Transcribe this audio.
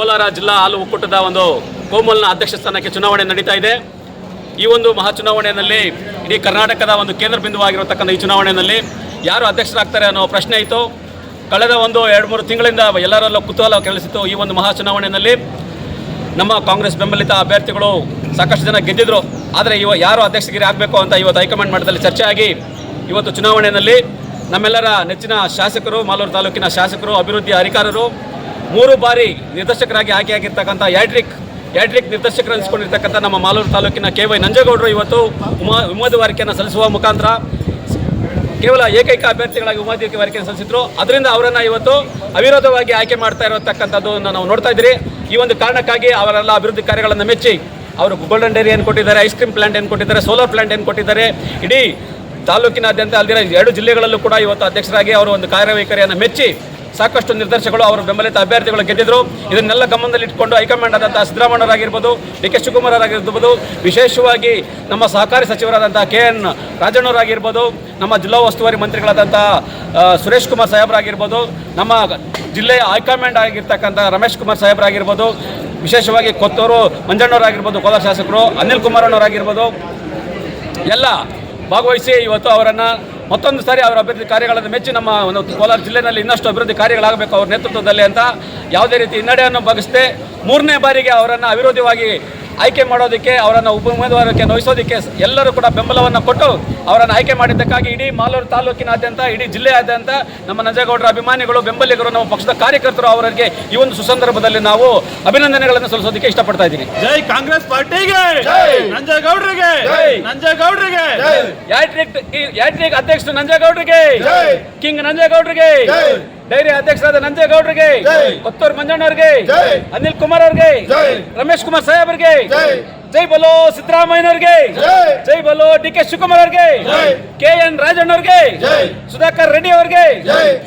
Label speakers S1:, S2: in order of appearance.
S1: ಕೋಲಾರ ಜಿಲ್ಲಾ ಹಾಲು ಒಕ್ಕೂಟದ ಒಂದು ಕೋಮಲ್ನ ಅಧ್ಯಕ್ಷ ಸ್ಥಾನಕ್ಕೆ ಚುನಾವಣೆ ನಡೀತಾ ಇದೆ. ಈ ಒಂದು ಮಹಾ ಚುನಾವಣೆಯಲ್ಲಿ ಇಡೀ ಕರ್ನಾಟಕದ ಒಂದು ಕೇಂದ್ರ ಬಿಂದುವಾಗಿರತಕ್ಕಂಥ ಈ ಚುನಾವಣೆಯಲ್ಲಿ ಯಾರು ಅಧ್ಯಕ್ಷರಾಗ್ತಾರೆ ಅನ್ನೋ ಪ್ರಶ್ನೆ ಇತ್ತು. ಕಳೆದ ಒಂದು ಎರಡು ಮೂರು ತಿಂಗಳಿಂದ ಎಲ್ಲರಲ್ಲೂ ಕುತೂಹಲ ಕೆಳಿಸಿತ್ತು ಈ ಒಂದು ಮಹಾ ಚುನಾವಣೆಯಲ್ಲಿ. ನಮ್ಮ ಕಾಂಗ್ರೆಸ್ ಬೆಂಬಲಿತ ಅಭ್ಯರ್ಥಿಗಳು ಸಾಕಷ್ಟು ಜನ ಗೆದ್ದಿದ್ರು. ಆದರೆ ಇವ ಯಾರು ಅಧ್ಯಕ್ಷಗಿರಿ ಆಗಬೇಕು ಅಂತ ಇವತ್ತು ಹೈಕಮಾಂಡ್ ಮಟ್ಟದಲ್ಲಿ ಚರ್ಚೆ ಆಗಿ ಇವತ್ತು ಚುನಾವಣೆಯಲ್ಲಿ ನಮ್ಮೆಲ್ಲರ ನೆಚ್ಚಿನ ಶಾಸಕರು, ಮಾಲೂರು ತಾಲೂಕಿನ ಶಾಸಕರು, ಅಭಿವೃದ್ಧಿ ಅಧಿಕಾರರು ಮೂರು ಬಾರಿ ನಿರ್ದೇಶಕರಾಗಿ ಆಯ್ಕೆಯಾಗಿರ್ತಕ್ಕಂಥ ಯಾಡ್ರಿಕ್ ಯಾಡ್ರಿಕ್ ನಿರ್ದೇಶಕರು ಅನಿಸ್ಕೊಂಡಿರ್ತಕ್ಕಂಥ ನಮ್ಮ ಮಾಲೂರು ತಾಲೂಕಿನ ಕೆ ವೈ ನಂಜೇಗೌಡರು ಇವತ್ತು ಉಮಾ, ಉಮೇದುವಾರಿಕೆಯನ್ನು ಸಲ್ಲಿಸುವ ಮುಖಾಂತರ ಕೇವಲ ಏಕೈಕ ಅಭ್ಯರ್ಥಿಗಳಾಗಿ ಉಪಾಧ್ಯಕ್ಷ ಸಲ್ಲಿಸಿದ್ರು. ಅದರಿಂದ ಅವರನ್ನು ಇವತ್ತು ಅವಿರೋಧವಾಗಿ ಆಯ್ಕೆ ಮಾಡ್ತಾ ಇರತಕ್ಕಂಥದ್ದನ್ನು ನಾವು ನೋಡ್ತಾ ಇದ್ದೀರಿ. ಈ ಒಂದು ಕಾರಣಕ್ಕಾಗಿ ಅವರೆಲ್ಲ ಅಭಿವೃದ್ಧಿ ಕಾರ್ಯಗಳನ್ನು ಮೆಚ್ಚಿ ಅವರು ಗೋಲ್ಡನ್ ಡೈರಿ ಏನು ಕೊಟ್ಟಿದ್ದಾರೆ ಐಸ್ ಕ್ರೀಮ್ ಪ್ಲಾಂಟ್ ಏನು ಕೊಟ್ಟಿದ್ದಾರೆ ಸೋಲಾರ್ ಪ್ಲಾಂಟ್ ಏನು ಕೊಟ್ಟಿದ್ದಾರೆ, ಇಡೀ ತಾಲೂಕಿನಾದ್ಯಂತ ಅಲ್ದಿರ ಎರಡು ಜಿಲ್ಲೆಗಳಲ್ಲೂ ಕೂಡ ಇವತ್ತು ಅಧ್ಯಕ್ಷರಾಗಿ ಅವರು ಒಂದು ಕಾರ್ಯವೈಖರಿಯನ್ನು ಮೆಚ್ಚಿ ಸಾಕಷ್ಟು ನಿರ್ದೇಶಕರು ಅವರು ಬೆಂಬಲಿತ ಅಭ್ಯರ್ಥಿಗಳು ಗೆದ್ದಿದ್ರು. ಇದನ್ನೆಲ್ಲ ಗಮನದಲ್ಲಿ ಇಟ್ಕೊಂಡು ಹೈಕಮಾಂಡ್ ಆದಂಥ ಸಿದ್ದರಾಮಣ್ಣರಾಗಿರ್ಬೋದು ಡಿ ಕೆ ಶಿವಕುಮಾರರಾಗಿರ್ಬೋದು, ವಿಶೇಷವಾಗಿ ನಮ್ಮ ಸಹಕಾರಿ ಸಚಿವರಾದಂಥ ಕೆ ಎನ್ ರಾಜಣ್ಣವರಾಗಿರ್ಬೋದು, ನಮ್ಮ ಜಿಲ್ಲಾ ಉಸ್ತುವಾರಿ ಮಂತ್ರಿಗಳಾದಂಥ ಸುರೇಶ್ ಕುಮಾರ್ ಸಾಹೇಬರಾಗಿರ್ಬೋದು, ನಮ್ಮ ಜಿಲ್ಲೆಯ ಹೈಕಮಾಂಡ್ ಆಗಿರ್ತಕ್ಕಂಥ ರಮೇಶ್ ಕುಮಾರ್ ಸಾಹೇಬರಾಗಿರ್ಬೋದು, ವಿಶೇಷವಾಗಿ ಕೊತ್ತೂರು ಮಂಜಣ್ಣವರಾಗಿರ್ಬೋದು, ಕೋಲಾರ ಶಾಸಕರು ಅನಿಲ್ ಕುಮಾರ್ ಅವರಾಗಿರ್ಬೋದು ಎಲ್ಲ ಭಾಗವಹಿಸಿ ಇವತ್ತು ಅವರನ್ನು ಮತ್ತೊಂದು ಸಾರಿ ಅವರ ಅಭಿವೃದ್ಧಿ ಕಾರ್ಯಗಳನ್ನು ಮೆಚ್ಚಿ ನಮ್ಮ ಒಂದು ಕೋಲಾರ ಜಿಲ್ಲೆಯಲ್ಲಿ ಇನ್ನಷ್ಟು ಅಭಿವೃದ್ಧಿ ಕಾರ್ಯಗಳಾಗಬೇಕು ಅವ್ರ ನೇತೃತ್ವದಲ್ಲಿ ಅಂತ ಯಾವುದೇ ರೀತಿ ಹಿನ್ನಡೆಯನ್ನು ಬಗೆಸದೆ ಮೂರನೇ ಬಾರಿಗೆ ಅವರನ್ನು ಅವಿರೋಧವಾಗಿ ಆಯ್ಕೆ ಮಾಡೋದಕ್ಕೆ ಅವರನ್ನು ಉಪ ಉಮೇದುವಾರಕ್ಕೆ ನೋಯಿಸೋದಕ್ಕೆ ಎಲ್ಲರೂ ಕೂಡ ಬೆಂಬಲವನ್ನು ಕೊಟ್ಟು ಅವರನ್ನು ಆಯ್ಕೆ ಮಾಡಿದ್ದಕ್ಕಾಗಿ ಇಡೀ ಮಾಲೂರು ತಾಲೂಕಿನಾದ್ಯಂತ ಇಡೀ ಜಿಲ್ಲೆಯಾದ್ಯಂತ ನಮ್ಮ ನಂಜೇಗೌಡರ ಅಭಿಮಾನಿಗಳು ಬೆಂಬಲಿಗರು ನಮ್ಮ ಪಕ್ಷದ ಕಾರ್ಯಕರ್ತರು ಅವರಿಗೆ ಈ ಒಂದು ಸುಸಂದರ್ಭದಲ್ಲಿ ನಾವು ಅಭಿನಂದನೆಗಳನ್ನು ಸಲ್ಲಿಸೋದಕ್ಕೆ ಇಷ್ಟಪಡ್ತಾ ಇದ್ದೀನಿ.
S2: ಜೈ ಕಾಂಗ್ರೆಸ್ ಪಾರ್ಟಿಗೆ! ನಂಜೇಗೌಡರಿಗೆ! ನಂಜೇಗೌಡರಿಗೆ!
S1: ಯಾಟ್ರಿಕ್ ಯಾಟ್ರಿಕ್ ಅಧ್ಯಕ್ಷರು ನಂಜೇಗೌಡರಿಗೆ! ಕಿಂಗ್ ನಂಜೇಗೌಡರಿಗೆ! ಡೈರಿ ಅಧ್ಯಕ್ಷರಾದ ನಂಜೇಗೌಡರಿಗೆ ಕೊತ್ತೂರು ಮಂಜಣ್ಣವ್ರಿಗೆ ಅನಿಲ್ ಕುಮಾರ್ ಅವ್ರಿಗೆ ರಮೇಶ್ ಕುಮಾರ್ ಸಾಹೇಬ್ರಿಗೆ ಜೈ. ಬಲೋ ಸಿದ್ದರಾಮಯ್ಯನವ್ರಿಗೆ ಜೈ. ಬಲೋ ಡಿ ಕೆ ಶಿವಕುಮಾರ್ ಅವ್ರಿಗೆ ಕೆ ಎನ್ ರಾಜಣ್ಣವ್ರಿಗೆ ಸುಧಾಕರ್ ರೆಡ್ಡಿ ಅವ್ರಿಗೆ